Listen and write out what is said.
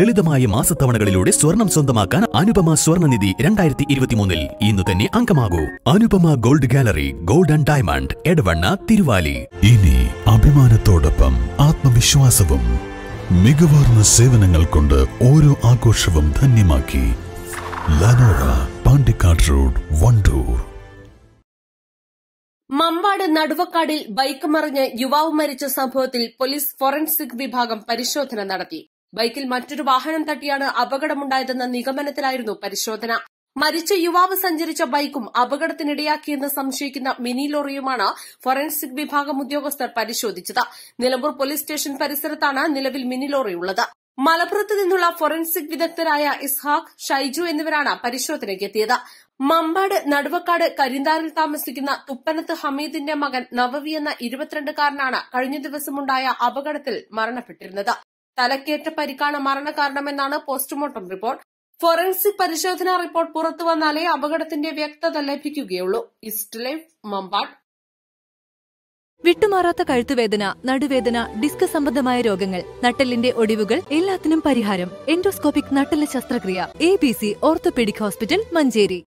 ലളിതമായ മാസത്തവണകളിലൂടെ സ്വർണം സ്വന്തമാക്കാൻ അനുപമ സ്വർണനിധി രണ്ടായിരത്തി ഇരുപത്തിമൂന്നിൽ ഇന്ന് തന്നെ അംഗമാകൂ. Anupama gold gallery gold and diamond Edavanna Thiruvali. ഇനി അഭിമാനത്തോടൊപ്പം ആത്മവിശ്വാസവും മികവാർന്ന സേവനങ്ങൾ കൊണ്ട് ഓരോ ആഘോഷവും ധന്യമാക്കി. Lanora Pandikkad road Wandoor. Mambad നടുവക്കാടിൽ ബൈക്ക് മറിഞ്ഞ് യുവാവ് മരിച്ച സംഭവത്തിൽ പോലീസ് ഫോറൻസിക് വിഭാഗം പരിശോധന നടത്തി. ബൈക്കിൽ മറ്റൊരു വാഹനം തട്ടിയാണ് അപകടമുണ്ടായതെന്ന നിഗമനത്തിലായിരുന്നു പരിശോധന. മരിച്ച യുവാവ് സഞ്ചരിച്ച ബൈക്കും അപകടത്തിനിടയാക്കിയെന്ന് സംശയിക്കുന്ന മിനി ലോറിയുമാണ് ഫോറൻസിക് വിഭാഗം ഉദ്യോഗസ്ഥർ പരിശോധിച്ചത്. നിലമ്പൂർ പോലീസ് സ്റ്റേഷൻ പരിസരത്താണ് നിലവിൽ മിനി ലോറിയുള്ളത് മലപ്പുറത്ത് നിന്നുള്ള ഫോറൻസിക് വിദഗ്ധരായ ഇസ്ഹാഖ് ഷൈജു എന്നിവരാണ് പരിശോധനയ്ക്കെത്തിയത് മമ്പാട് നടുവക്കാട് കരിന്താറിൽ താമസിക്കുന്ന തുപ്പനത്ത് ഹമീദിന്റെ മകൻ നവവി എന്ന ഇരുപത്തിരണ്ടുകാരനാണ് കഴിഞ്ഞ ദിവസമുണ്ടായ അപകടത്തിൽ മരണപ്പെട്ടിരുന്നത്. തലക്കേറ്റ പരിക്കാണ് മരണകാരണമെന്നാണ് പോസ്റ്റ്മോർട്ടം റിപ്പോർട്ട്. ഫോറൻസിക് പരിശോധനാ റിപ്പോർട്ട് പുറത്തു വന്നാലേ അപകടത്തിന്റെ വ്യക്തത ലഭിക്കുകയുള്ളൂ. East life Mampad. വിട്ടുമാറാത്ത കഴുത്തുവേദന നടുവേദന ഡിസ്ക് സംബന്ധമായ രോഗങ്ങൾ നട്ടലിന്റെ ഒടിവുകൾ എല്ലാത്തിനും പരിഹാരം. എൻഡോസ്കോപ്പിക് നട്ടെല്ല് ശസ്ത്രക്രിയ. A B C orthopaedic hospital Manjeri.